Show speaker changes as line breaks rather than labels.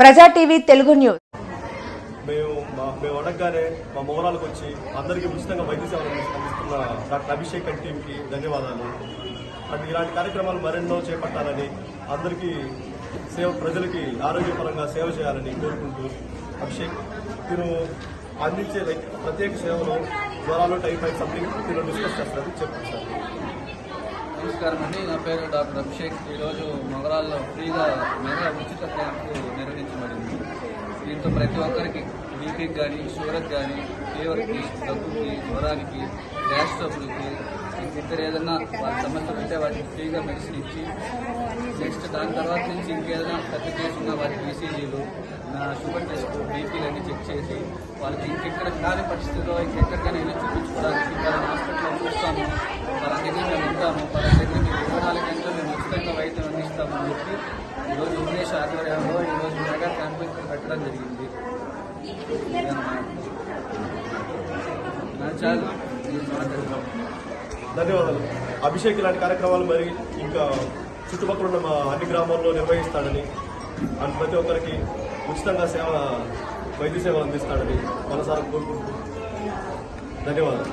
ప్రజా TV Telugu news.
మేము మా మేము అడగగానే మా మౌనాలకు వచ్చి అందరికీ ఉచితంగా వైద్య సేవలు అందిస్తున్న డాక్టర్ అభిషేక్ అండ్ టీంకి ధన్యవాదాలు. అండ్ ఇలాంటి కార్యక్రమాలు మరెన్నో చేపట్టాలని అందరికీ సేవ ప్రజలకి ఆరోగ్యపరంగా సేవ చేయాలని కోరుకుంటూ అభిషేక్ తిను అందించే ప్రత్యేక సేవలు జ్వరాలు టైఫాయిడ్ సంథింగ్ తిను డిస్కస్ చేస్తారని చెప్పారు
నమస్కారం అండి. నా పేరు డాక్టర్ అభిషేక్. ఈరోజు మగరాల్లో ఫ్రీగా మెగా ఉచిత క్యాంపు నిర్వహించబడింది. దీంతో ప్రతి ఒక్కరికి బీపీకి కానీ షుగర్కి కానీ ఫీవర్కి దగ్గుకి జ్వరానికి గ్యాస్ ట్రబుల్కి ఇతర ఏదైనా వాళ్ళ సమస్యలు ఉంటే వాటికి ఫ్రీగా మెడిసిన్ ఇచ్చి నెక్స్ట్ దాని తర్వాత నుంచి ఇంకేదైనా పెద్ద కేసున్నా వారికి ఈసీజీలు నా షుగర్ టెస్ట్ బీపీలు అన్నీ చెక్ చేసి వాళ్ళకి ఇంకెక్కడ కాని పరిస్థితుల్లో ఇంకెక్కడికైనా వెళ్ళి చూపించుకోవడానికి వాళ్ళ హాస్పిటల్లో చూస్తాము వాళ్ళ దగ్గర మేము ఉంటాము వాళ్ళ దగ్గర మేము ఇరవై నాలుగు గంటలు మేము ఉచితంగా చేస్తామని చెప్పి ఈరోజు ఇంగ్లీష్ ఆధ్వర్యంలో ఈరోజు మెగా క్యాంపెయిన్ పెట్టడం జరిగింది.
ధన్యవాదాలు. అభిషేక్ ఇలాంటి కార్యక్రమాలు మరి ఇంకా చుట్టుపక్కల ఉన్న మా అన్ని గ్రామాల్లో నిర్వహిస్తాడని అండ్ ప్రతి ఒక్కరికి ఉచితంగా సేవ వైద్య సేవలు అందిస్తాడని మనసారా కోరుకుంటూ ధన్యవాదాలు.